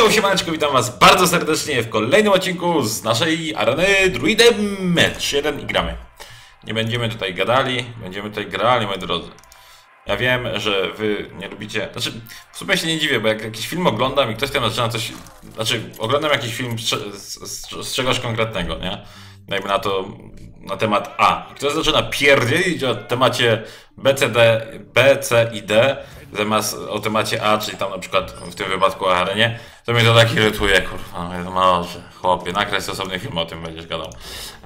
Yo, siemaneczko, witam was bardzo serdecznie w kolejnym odcinku z naszej areny Druidem Match 1 i gramy. Nie będziemy tutaj gadali, będziemy tutaj grali, moi drodzy. Ja wiem, że wy nie lubicie, znaczy w sumie się nie dziwię, bo jak jakiś film oglądam i ktoś tam zaczyna coś, znaczy oglądam jakiś film z, z, z, czegoś konkretnego, nie? Dajmy na to, na temat A. I ktoś zaczyna pierdzielić o temacie B, C, D, B, C i D, zamiast o temacie A, czyli tam na przykład w tym wypadku o arenie, to mnie to tak irytuje, kurwa, no może, chłopie, nakręć osobny film o tym będziesz gadał.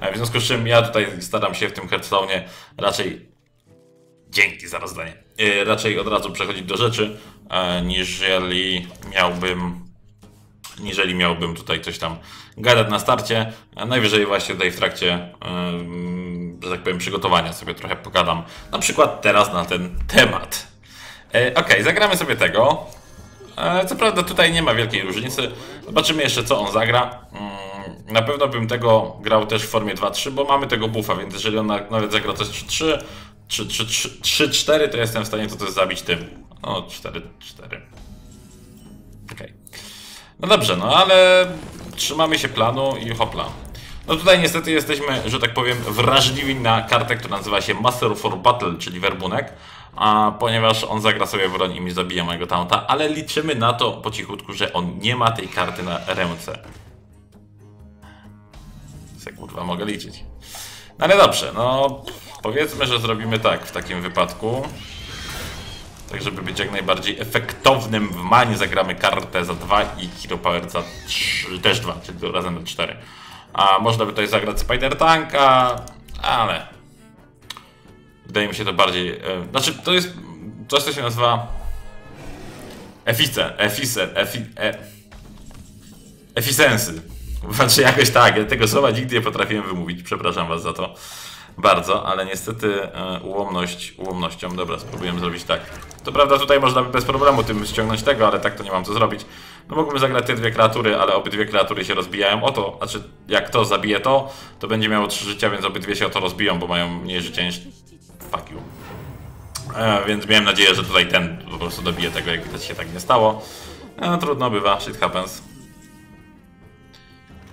E, W związku z czym ja tutaj staram się w tym Hearthstone'ie raczej Dzięki za rozdanie. Yy, raczej od razu przechodzić do rzeczy, e, niżeli miałbym. Niżeli miałbym tutaj coś tam gadać na starcie. Najwyżej właśnie tutaj w trakcie, że tak powiem, przygotowania sobie trochę pogadam. Na przykład teraz na ten temat. E, Okej, zagramy sobie tego. E, Co prawda tutaj nie ma wielkiej różnicy. Zobaczymy jeszcze co on zagra. Mm, Na pewno bym tego grał też w formie 2-3, bo mamy tego buffa, więc jeżeli on na- nawet zagra coś 3-3, 3-4, to jestem w stanie to też zabić tym. No, 4-4. Okej. No dobrze, no ale trzymamy się planu i hopla. No tutaj niestety jesteśmy, że tak powiem, wrażliwi na kartę, która nazywa się Master for Battle, czyli werbunek, a ponieważ on zagra sobie broń i mi zabija mojego taunta, ale liczymy na to po cichutku, że on nie ma tej karty na ręce. Se kurwa mogę liczyć. No ale dobrze, no powiedzmy, że zrobimy tak w takim wypadku. Tak, żeby być jak najbardziej efektownym w manie, zagramy kartę za 2 i Hero Power za 3, też 2, czyli razem na 4. A można by tutaj zagrać Spider Tanka, ale wydaje mi się to bardziej. E, znaczy, to jest coś, co się nazywa. Efficient, efficient, efi, e, efficiency. Znaczy jakoś tak, ja tego słowa nigdy nie potrafiłem wymówić, przepraszam was za to bardzo, ale niestety e, ułomność ułomnością, dobra, spróbujemy zrobić tak. To prawda, tutaj można by bez problemu tym ściągnąć tego, ale tak to nie mam co zrobić. No mógłbym zagrać te dwie kreatury, ale obydwie kreatury się rozbijają o to, znaczy jak to zabije to, to będzie miało trzy życia, więc obydwie się o to rozbiją, bo mają mniej życia niż... Fuck you. E, więc miałem nadzieję, że tutaj ten po prostu dobije tego, jak widać się tak nie stało. E, no trudno bywa, shit happens.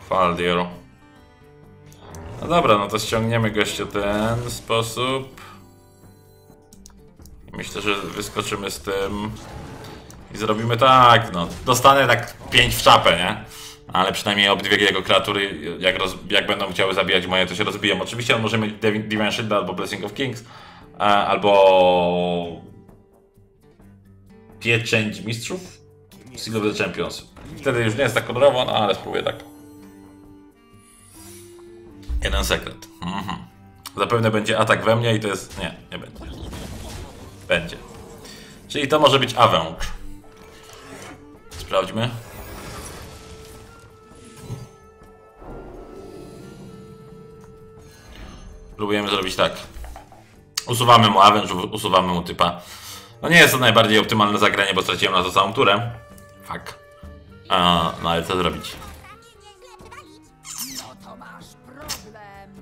Faldier. No dobra, no to ściągniemy gościu ten sposób. Myślę, że wyskoczymy z tym i zrobimy tak, no. Dostanę tak 5 w czapę, nie? Ale przynajmniej obydwie jego kreatury, jak, jak będą chciały zabijać moje, to się rozbiją. Oczywiście on może mieć Divi- Divine Shield albo Blessing of Kings, albo Pieczęć Mistrzów, Seal of the Champions. Wtedy już nie jest tak kolorowo, no ale spróbuję tak. Jeden sekret. Mhm. Zapewne będzie atak we mnie i to jest... Nie, nie będzie. Będzie. Czyli to może być Avenge. Sprawdźmy. Próbujemy zrobić tak. Usuwamy mu Avenge, usuwamy mu typa. No nie jest to najbardziej optymalne zagranie, bo straciłem na to całą turę. Fuck. A, no ale co zrobić?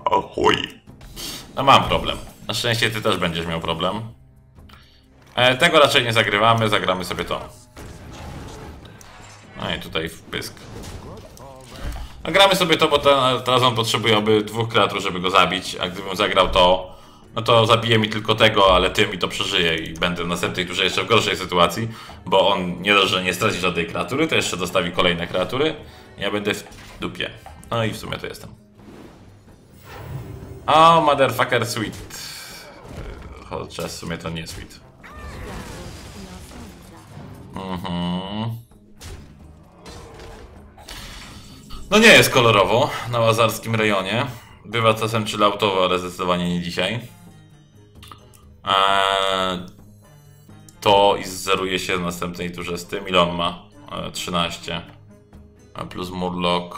O chuj. No mam problem. Na szczęście ty też będziesz miał problem. E, tego raczej nie zagrywamy, zagramy sobie to. No i tutaj w pysk. No gramy sobie to, bo ten, teraz on potrzebuje oby dwóch kreatur, żeby go zabić, a gdybym zagrał to, no to zabije mi tylko tego, ale tym i to przeżyje i będę w następnej turze jeszcze w gorszej sytuacji, bo on nie dość, że nie straci żadnej kreatury, to jeszcze dostawi kolejne kreatury. Ja będę w dupie. No i w sumie to jestem. O, motherfucker sweet. Chociaż w sumie to nie sweet. Mhm. No nie jest kolorowo na łazarskim rejonie. Bywa czasem chilloutowo, ale zdecydowanie nie dzisiaj. Eee, to i zeruje się w następnej turze z tym. Ile on ma? Eee, 13. A plus Murloc.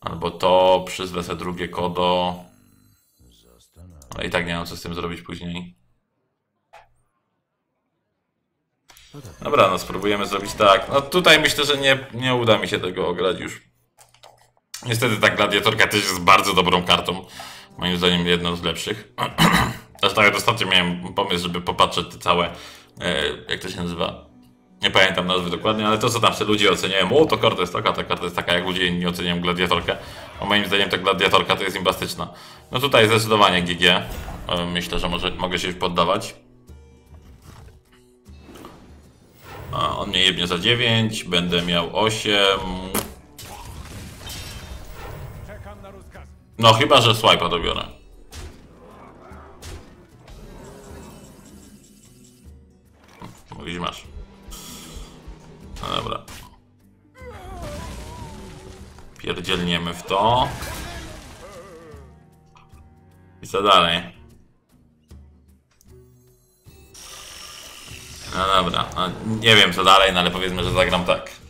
Albo to, przyzwę sobie drugie kodo. Ale i tak nie mam co z tym zrobić później. Dobra, no spróbujemy zrobić tak. No tutaj myślę, że nie, nie uda mi się tego ograć już. Niestety ta gladiatorka też jest bardzo dobrą kartą. Moim zdaniem jedną z lepszych. Zresztą nawet ostatnio miałem pomysł, żeby popatrzeć te całe, e, jak to się nazywa, Nie pamiętam nazwy dokładnie, ale to co tam się ludzie oceniają, o to karta jest taka, ta karta jest taka, jak ludzie nie oceniają gladiatorkę. A moim zdaniem ta gladiatorka to jest imbastyczna. No tutaj zdecydowanie GG. E, Myślę, że może, mogę się poddawać. A, on mnie jebnie za 9, będę miał 8. No chyba, że swipe'a dobiorę. Mówisz masz. No dobra. Pierdzielniemy w to. I co dalej? No dobra, no, nie wiem co dalej, no ale powiedzmy, że zagram tak.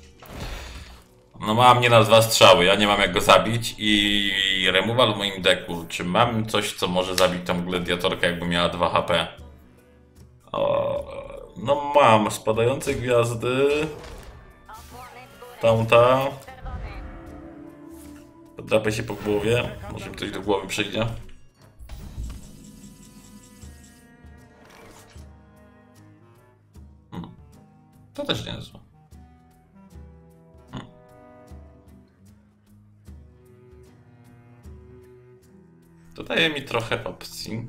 No mam nie na dwa strzały, ja nie mam jak go zabić i removal w moim deku. Czy mam coś, co może zabić tą gladiatorkę, jakby miała 2 HP? O, no mam spadające gwiazdy. Tamta. Podrapę się po głowie. Może mi coś do głowy przyjdzie. Trochę opcji.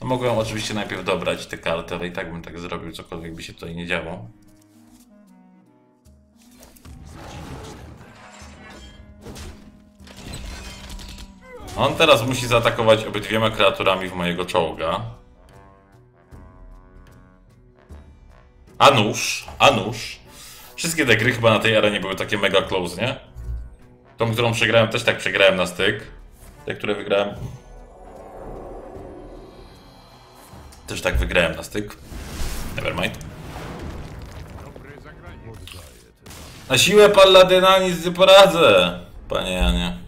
No mogłem oczywiście najpierw dobrać te karty, ale i tak bym tak zrobił, cokolwiek by się tutaj nie działo. On teraz musi zaatakować obydwiema kreaturami w mojego czołga. A nóż, a nóż. Wszystkie te gry chyba na tej arenie były takie mega close, nie? Tą, którą przegrałem, też tak przegrałem na styk. Te, które wygrałem. Też tak wygrałem na styk. Nevermind. Na siłę Palladyna nic nie poradzę, panie Janie.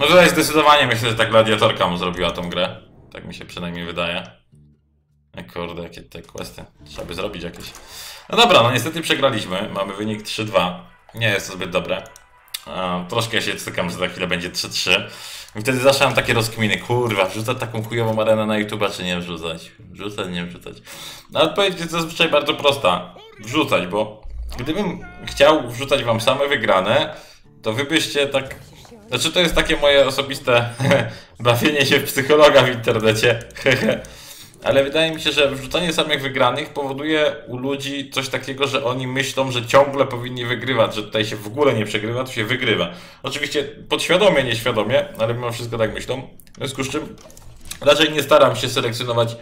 Tutaj zdecydowanie myślę, że ta gladiatorka mu zrobiła tą grę. Tak mi się przynajmniej wydaje. E, Kurde, jakie te questy. Trzeba by zrobić jakieś. No dobra, no niestety przegraliśmy. Mamy wynik 3-2. Nie jest to zbyt dobre. E, troszkę się cykam, że za chwilę będzie 3-3. I wtedy zawsze mam takie rozkminy. Kurwa, wrzucać taką chujową arenę na YouTube'a, czy nie wrzucać? Wrzucać, nie wrzucać. No odpowiedź jest zazwyczaj bardzo prosta. Wrzucać, bo gdybym chciał wrzucać wam same wygrane, to wy byście tak znaczy to jest takie moje osobiste bawienie się w psychologa w internecie. Ale wydaje mi się, że wrzucanie samych wygranych powoduje u ludzi coś takiego, że oni myślą, że ciągle powinni wygrywać, że tutaj się w ogóle nie przegrywa, to się wygrywa. Oczywiście podświadomie, nieświadomie, ale mimo wszystko tak myślą. W związku z czym raczej nie staram się selekcjonować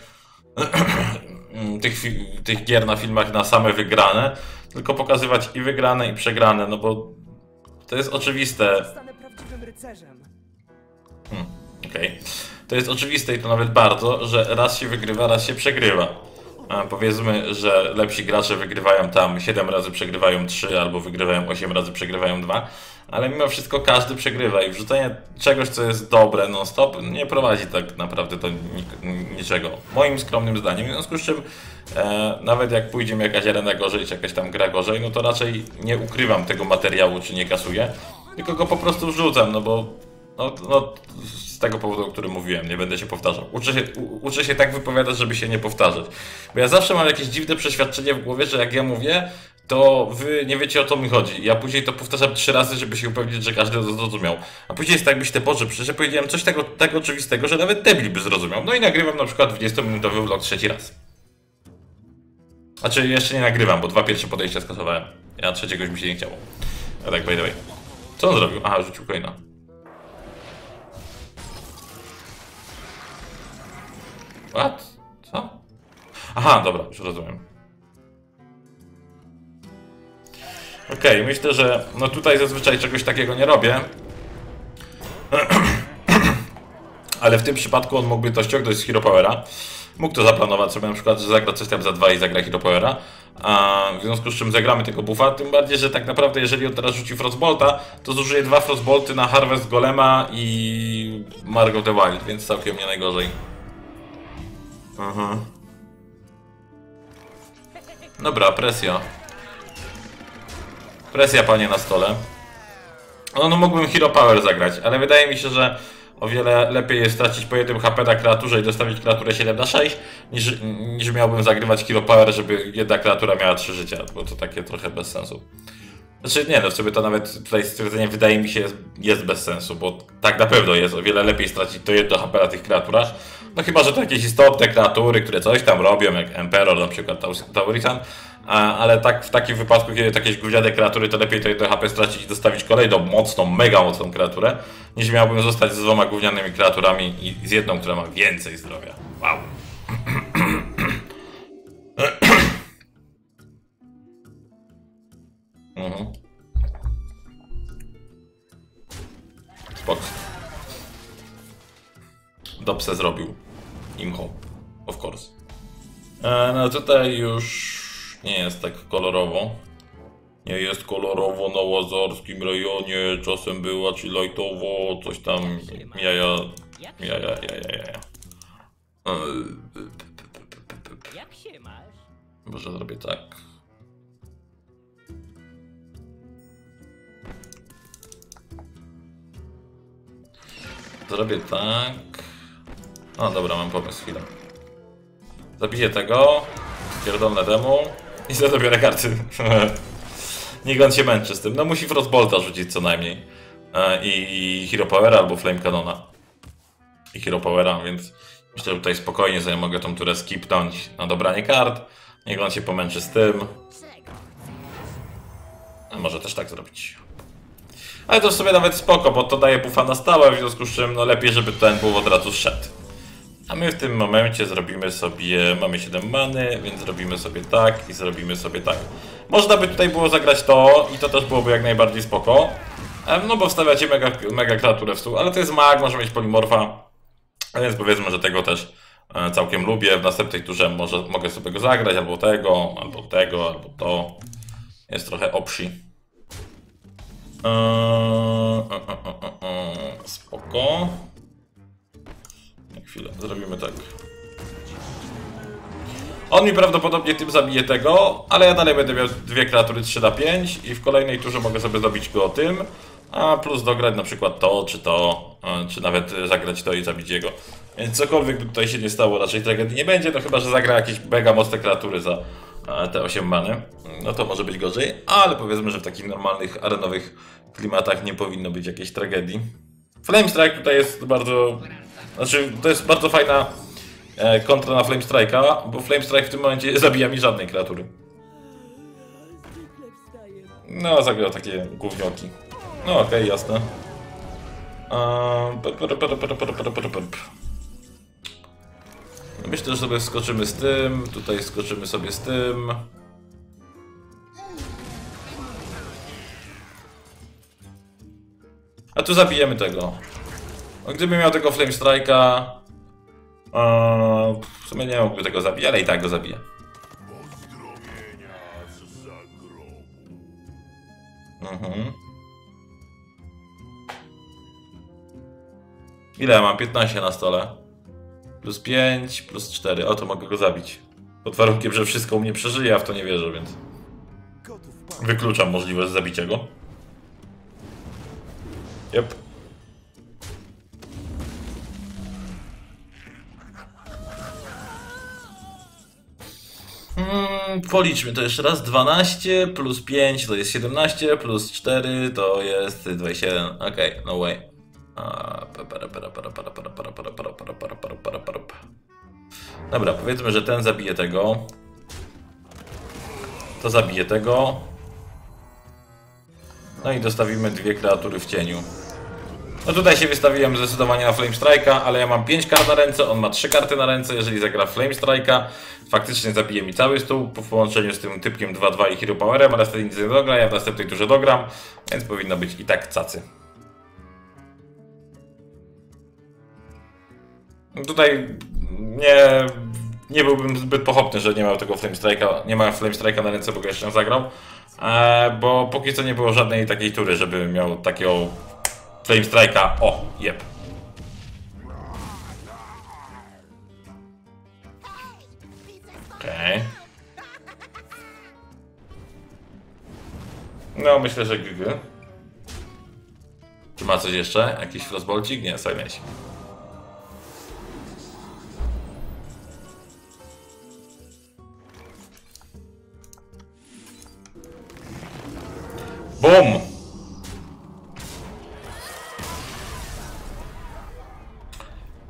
tych, tych gier na filmach na same wygrane, tylko pokazywać i wygrane, i przegrane, no bo to jest oczywiste. Rycerzem. Okej. To jest oczywiste i to nawet bardzo, że raz się wygrywa, raz się przegrywa. A powiedzmy, że lepsi gracze wygrywają tam 7 razy, przegrywają 3, albo wygrywają 8 razy, przegrywają 2, ale mimo wszystko każdy przegrywa i wrzucenie czegoś, co jest dobre non-stop, nie prowadzi tak naprawdę do niczego. Moim skromnym zdaniem. W związku z czym, e, nawet jak pójdzie mi jakaś arena gorzej, czy jakaś tam gra gorzej, no to raczej nie ukrywam tego materiału, czy nie kasuję, tylko go po prostu wrzucam, no bo no, no, z tego powodu, o którym mówiłem, nie będę się powtarzał. Uczę się, u, uczę się tak wypowiadać, żeby się nie powtarzać. Bo ja zawsze mam jakieś dziwne przeświadczenie w głowie, że jak ja mówię, to wy nie wiecie o co mi chodzi. Ja później to powtarzam trzy razy, żeby się upewnić, że każdy to zrozumiał. A później jest tak, byś te Boże, przecież ja powiedziałem coś tego, tak oczywistego, że nawet debil by zrozumiał. No i nagrywam na przykład 20-minutowy vlog trzeci raz. Znaczy, jeszcze nie nagrywam, bo dwa pierwsze podejścia skasowałem. Ja trzeciego już mi się nie chciało. A tak, by the way. Co on zrobił? Aha, rzucił coina. What? Co? Aha, dobra, już rozumiem. Okej, myślę, że no tutaj zazwyczaj czegoś takiego nie robię. Ale w tym przypadku on mógłby to ściągnąć z Hero Powera. Mógł to zaplanować sobie na przykład, że zagra coś tam za dwa i zagra Hero Powera. A w związku z czym zagramy tego buffa, tym bardziej, że tak naprawdę jeżeli on teraz rzuci Frostbolta, to zużyje dwa Frostbolty na Harvest Golema i Margot the Wild, więc całkiem nie najgorzej. Aha. Dobra, presja. Presja panie na stole. No, no mógłbym Hero Power zagrać, ale wydaje mi się, że o wiele lepiej jest stracić po jednym HP na kreaturze i dostawić kreaturę 7 na 6, niż, niż miałbym zagrywać Hero Power, żeby jedna kreatura miała 3 życia, bo to takie trochę bez sensu. Znaczy nie, no w to nawet tutaj stwierdzenie wydaje mi się jest, jest bez sensu, bo tak na pewno jest o wiele lepiej stracić to jedno HP na tych kreaturach. No chyba, że to jakieś istotne kreatury, które coś tam robią, jak Emperor na przykład Taurisan, ale tak w takim wypadku, kiedy jakieś gówniane kreatury, to lepiej to jedno HP stracić i dostawić kolejną mocną, mega mocną kreaturę, niż miałbym zostać z dwoma gównianymi kreaturami i z jedną, która ma więcej zdrowia. Wow. Mhm. Spoko. Dobse zrobił. Imho. Of course. E, no tutaj już nie jest tak kolorowo. Nie jest kolorowo na łazarskim rejonie. Czasem była czy lightowo, coś tam. Jaja. Jaja, jaja, jaja. E, Jak się masz? Może zrobię tak. Zrobię tak. O, dobra, mam pomysł, chwilę. Zabiję tego, pierdolne demo i sobie dobiorę karty. Niech on się męczy z tym. No musi Frostbolta rzucić co najmniej. E, I, Hero Powera albo Flame Canona. I Hero Powera, więc myślę, że tutaj spokojnie sobie mogę tą turę skipnąć na dobranie kart. Niech on się pomęczy z tym. A może też tak zrobić. Ale to w sobie nawet spoko, bo to daje buffa na stałe, w związku z czym no lepiej, żeby ten buff od razu szedł. A my w tym momencie zrobimy sobie, mamy 7 many, więc zrobimy sobie tak i zrobimy sobie tak. Można by tutaj było zagrać to i to też byłoby jak najbardziej spoko. No bo wstawiacie mega, mega kreaturę w stół, ale to jest mag, może mieć polimorfa. Więc powiedzmy, że tego też e, całkiem lubię. W następnej turze może, mogę sobie go zagrać, albo tego, albo tego, albo to. Jest trochę opsi. Eee, e, e, Spoko. Chwilę, zrobimy tak. On mi prawdopodobnie tym zabije tego, ale ja dalej będę miał dwie kreatury 3 na 5 i w kolejnej turze mogę sobie dobić go tym, a plus dograć na przykład to, czy to, e, czy nawet e, zagrać to i zabić jego. Więc cokolwiek by tutaj się nie stało, raczej tragedii nie będzie, no chyba, że zagra jakieś mega mocne kreatury za e, te 8 many, no to może być gorzej, ale powiedzmy, że w takich normalnych arenowych klimatach nie powinno być jakiejś tragedii. Flame Strike tutaj jest bardzo, znaczy, to jest bardzo fajna e, kontra na Flame Strike'a, bo Flame Strike w tym momencie nie zabija mi żadnej kreatury. No, zagrał takie gównioki. No okej, okay, jasne. Myślę, że sobie skoczymy z tym, tutaj skoczymy sobie z tym. A tu zabijemy tego. Gdybym miał tego Flame Strike'a... w sumie nie mógłby tego zabić, ale i tak go zabiję. Mhm. Ile mam? 15 na stole. Plus 5, plus 4. O, to mogę go zabić. Pod warunkiem, że wszystko u mnie przeżyje, a w to nie wierzę, więc... Wykluczam możliwość zabicia go. Yep. policzmy to jeszcze raz. 12 plus 5 to jest 17, plus 4 to jest 27. Okej, okay, no way. Dobra, powiedzmy, że ten zabije tego. To zabije tego. No i dostawimy dwie kreatury w cieniu. No tutaj się wystawiłem zdecydowanie na Flame Strike'a, ale ja mam 5 kart na ręce, on ma 3 karty na ręce, jeżeli zagra Flame Strike'a, faktycznie zabije mi cały stół po połączeniu z tym typkiem 2-2 i Hero Powerem, ale wtedy nic nie dogra, ja w następnej turze dogram, więc powinno być i tak cacy. Tutaj nie, nie byłbym zbyt pochopny, że nie miał tego Flame Strike'a, nie ma Flame Strike'a na ręce, bo go jeszcze nie zagrał, e, bo póki co nie było żadnej takiej tury, żeby miał takiego Flame Strike'a. O, jeb. Okej. No, myślę, że GG. Czy ma coś jeszcze? Jakiś frostbolcik? Nie, silence.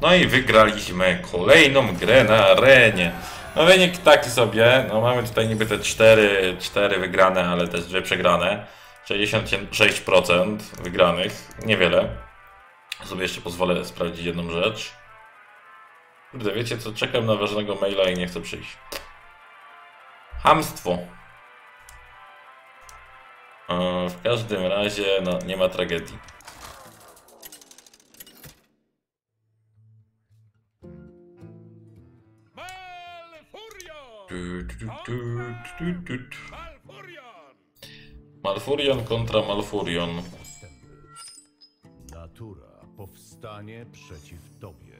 No i wygraliśmy kolejną grę na arenie. No wynik taki sobie, no mamy tutaj niby te 4, 4 wygrane, ale też dwie przegrane. 66% wygranych, niewiele. Sobie jeszcze pozwolę sprawdzić jedną rzecz. Kurde, wiecie co, czekam na ważnego maila i nie chcę przyjść. Hamstwo. E, W każdym razie, no nie ma tragedii. Malfurion kontra Malfurion. Natura powstanie przeciw tobie.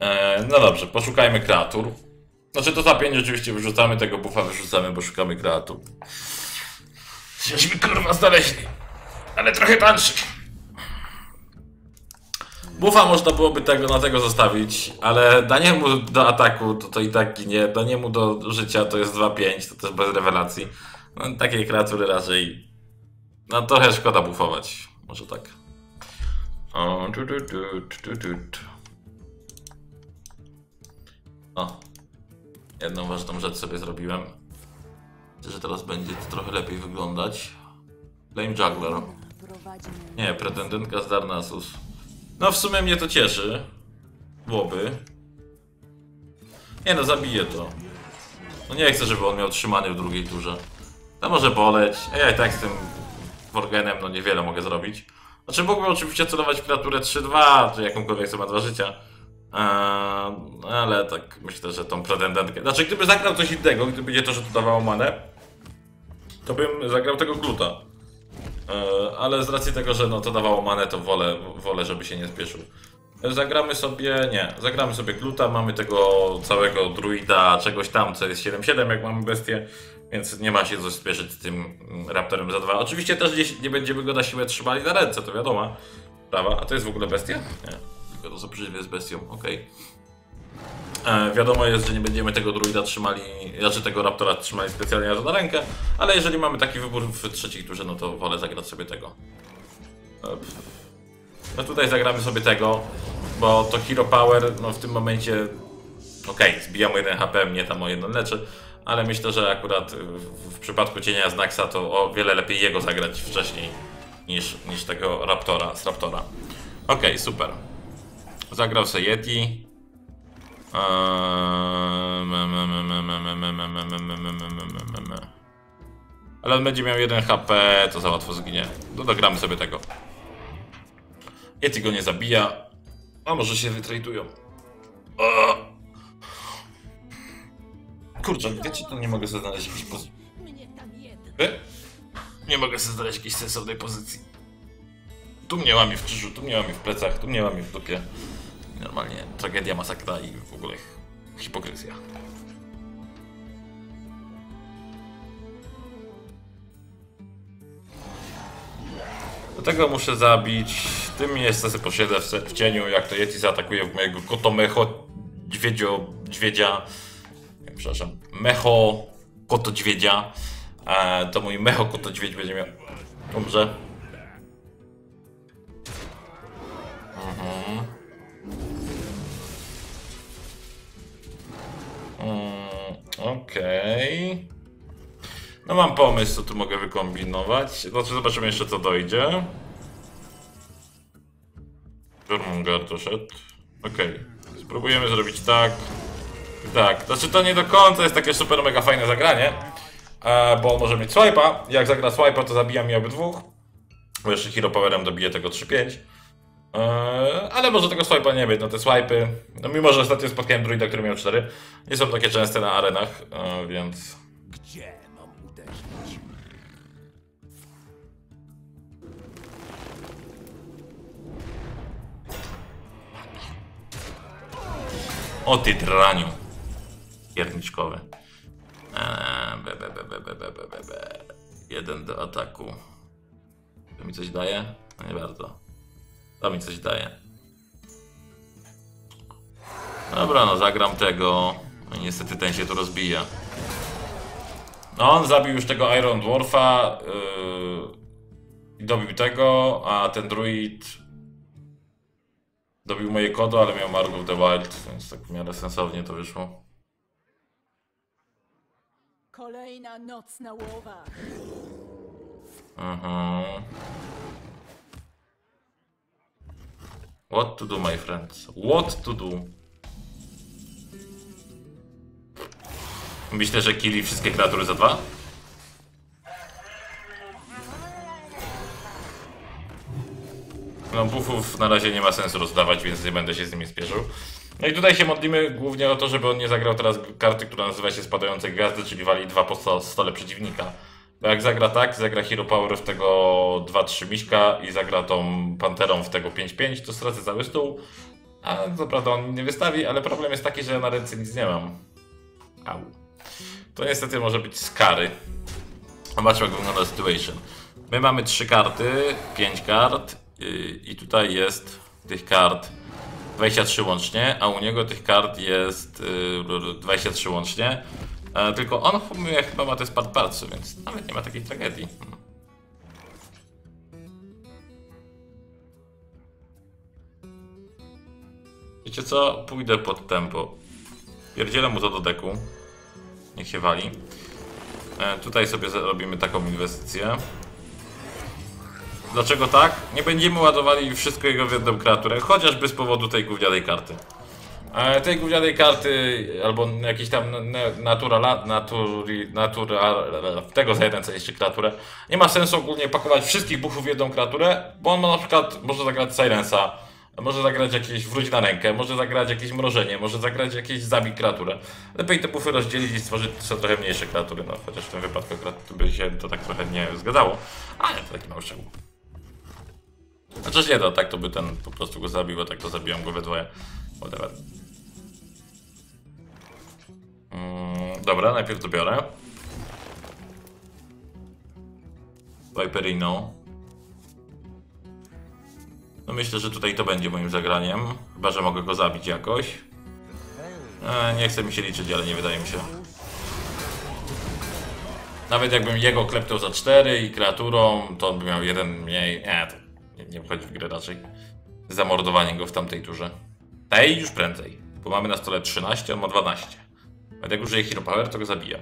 E, no dobrze, poszukajmy kreatur. Znaczy to za 5 oczywiście wyrzucamy, tego buffa wyrzucamy, bo szukamy kreatur. Żeśmy kurwa znaleźli. Ale trochę tańszy. Buffa można byłoby tego na tego zostawić, ale danie mu do ataku to, to i tak ginie, danie mu do życia to jest 2-5, to też bez rewelacji. No, takiej kreatury raczej... No trochę szkoda buffować, może tak. O, tu, tu, tu, tu, tu, tu. O, jedną ważną rzecz sobie zrobiłem. Myślę, że teraz będzie to trochę lepiej wyglądać. Flame Juggler. Nie, pretendentka z Darnassus. No w sumie mnie to cieszy. Byłoby. Nie no, zabiję to. No nie chcę, żeby on miał trzymany w drugiej turze. To może boleć, a ja i tak z tym Worgenem no niewiele mogę zrobić. Znaczy mógłbym oczywiście celować w kreaturę 3-2, czy jakąkolwiek co ma dwa życia. Eee, ale tak myślę, że tą pretendentkę. Znaczy gdyby zagrał coś innego, gdyby nie to, że to manę, to bym zagrał tego gluta. E, ale z racji tego, że no to dawało manę, to wolę, wolę, żeby się nie spieszył. Zagramy sobie, nie, zagramy sobie gluta, mamy tego całego druida, czegoś tam, co jest 7-7, jak mamy bestię, więc nie ma się co spieszyć z tym raptorem za dwa. Oczywiście też gdzieś nie będziemy go na siłę trzymali na ręce, to wiadomo. Prawa, a to jest w ogóle bestia? Nie, tylko to co przyjdzie jest bestią, okej. E, wiadomo jest, że nie będziemy tego druida trzymali, znaczy tego raptora trzymali specjalnie na rękę, ale jeżeli mamy taki wybór w trzeciej turze, no to wolę zagrać sobie tego. E. No tutaj zagramy sobie tego, bo to Hero Power, no w tym momencie, okej, zbijam o 1 HP, mnie tam o 1 leczy, ale myślę, że akurat w, w przypadku cienia z Naxa to o wiele lepiej jego zagrać wcześniej niż, niż tego Raptora, z Raptora. Okej, super. Zagrał sobie Yeti. Ale on będzie miał 1 HP, to za łatwo zginie. No dogramy sobie tego. Yeti go nie zabija. A może się wytradują. O! Kurczę, wiecie, to nie mogę sobie znaleźć jakiejś pozycji. Nie mogę sobie znaleźć jakiejś sensownej pozycji. Tu mnie łamie w krzyżu, tu mnie łamie w plecach, tu mnie łamie w dupie. Normalnie tragedia, masakra i w ogóle hipokryzja. Do tego muszę zabić. Tym miejsce sobie posiedzę w, cieniu, jak to Yeti zaatakuje w mojego kotomecho dźwiedzio, dźwiedzia. Nie, przepraszam. Mecho kotodźwiedzia. E, to mój mecho kotodźwiedź będzie miał. Dobrze. Mhm. Okej. No mam pomysł, co tu mogę wykombinować. Znaczy zobaczymy jeszcze co dojdzie. Jormungar doszedł. Okej. Spróbujemy zrobić tak. Tak. Znaczy to nie do końca jest takie super mega fajne zagranie. E, bo on może mieć swipe'a. Jak zagra swipe'a to zabija mi obydwóch. Bo jeszcze Hero Powerem dobije tego 3-5. Eee, ale może tego swipe'a nie mieć, no te swipe'y, no mimo, że ostatnio spotkałem druida, który miał 4, nie są takie częste na arenach, eee, więc... Gdzie mam uderzyć? O ty draniu. Pierniczkowy. Eee, be, be, be, be, be, be, be. Jeden do ataku. To mi coś daje? No nie bardzo. To mi coś daje. Dobra, no zagram tego. No i niestety ten się tu rozbija. No on zabił już tego Iron Dwarfa yy, i dobił tego, a ten druid dobił moje kodo, ale miał Mark of the Wild, więc tak w miarę sensownie to wyszło. Kolejna noc na łowach. Mhm. What to do, my friends? What to do? Myślę, że killi wszystkie kreatury za dwa? No buffów na razie nie ma sensu rozdawać, więc nie będę się z nimi spieszył. No i tutaj się modlimy głównie o to, żeby on nie zagrał teraz karty, która nazywa się Spadające Gwiazdy, czyli wali dwa po sto- stole przeciwnika. Bo jak zagra tak, zagra Hero Power w tego 2-3 miśka i zagra tą Panterą w tego 5-5, to stracę cały stół. A co prawda on nie wystawi, ale problem jest taki, że ja na ręce nic nie mam. Au. To niestety może być z kary. Zobaczmy jak wygląda situation. My mamy trzy karty, pięć kart yy, i tutaj jest tych kart 23 łącznie, a u niego tych kart jest yy, 23 łącznie. E, tylko on ch- chyba ma te spad palce, więc nawet nie ma takiej tragedii. Hmm. Wiecie co? Pójdę pod tempo. Pierdzielę mu to do deku. Niech się wali. E, tutaj sobie zrobimy taką inwestycję. Dlaczego tak? Nie będziemy ładowali wszystko jego w jedną kreaturę, chociażby z powodu tej gównianej karty. E, tej gównianej karty, albo jakiejś tam n- natura, naturi, natura, tego za jeden co jeszcze kreaturę. Nie ma sensu ogólnie pakować wszystkich buffów w jedną kreaturę, bo on ma na przykład, może zagrać Silensa, może zagrać jakieś wróć na rękę, może zagrać jakieś mrożenie, może zagrać jakieś zabij kreaturę. Lepiej te buffy rozdzielić i stworzyć trochę mniejsze kreatury, no chociaż w tym wypadku akurat by się to tak trochę nie zgadzało, ale to taki mały szczegół. Chociaż nie, to tak to by ten po prostu go zabił, a tak to zabijam go we dwoje. Whatever. Mm, dobra, najpierw to biorę. Viperino. No myślę, że tutaj to będzie moim zagraniem. Chyba, że mogę go zabić jakoś. E, nie chce mi się liczyć, ale nie wydaje mi się. Nawet jakbym jego kleptał za 4 i kreaturą, to on by miał jeden mniej. Nie, to nie wchodzi w grę raczej. Zamordowanie go w tamtej turze. Tej już prędzej, bo mamy na stole 13, on ma 12. Ale jak użyję Hero Power, to go zabijam.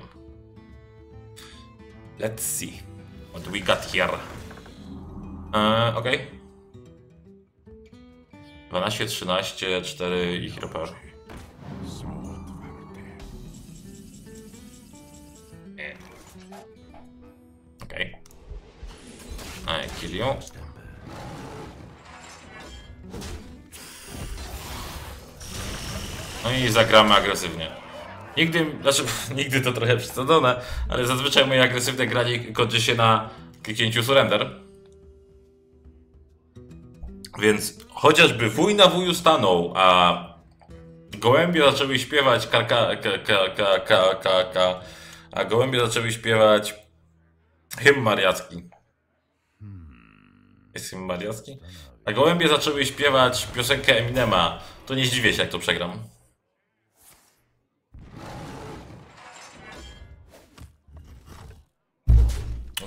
Let's see. What we got here. Eee, okej. 12, 13, 4 i Hero Power. Nie. Okej. Okay. kill you. No i zagramy agresywnie. Nigdy, znaczy nigdy to trochę przesadzone, ale zazwyczaj moje agresywne granie kończy się na kliknięciu surrender. Więc chociażby wuj na wuju stanął, a gołębie zaczęły śpiewać kaka, ka, ka, ka, ka, ka, ka, a gołębie zaczęły śpiewać hymn mariacki. Jest hymn mariacki? A gołębie zaczęły śpiewać piosenkę Eminema. To nie zdziwię się, jak to przegram.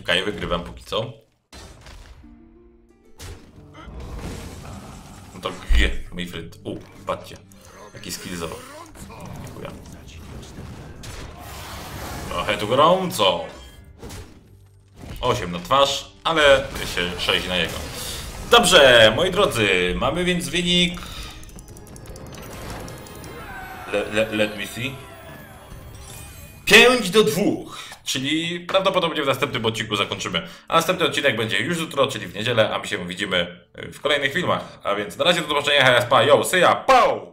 Okej, wygrywam póki co. No to G, mój friend. U, patrzcie. Jaki skill zero. Dziękuję. Trochę tu gorąco. 8 na twarz, ale się 6 na jego. Dobrze, moi drodzy, mamy więc wynik. Le, le, let me see. 5 do 2, czyli prawdopodobnie w następnym odcinku zakończymy. A następny odcinek będzie już jutro, czyli w niedzielę, a my się widzimy w kolejnych filmach. A więc na razie do zobaczenia, ja spa, yo, ya, pow!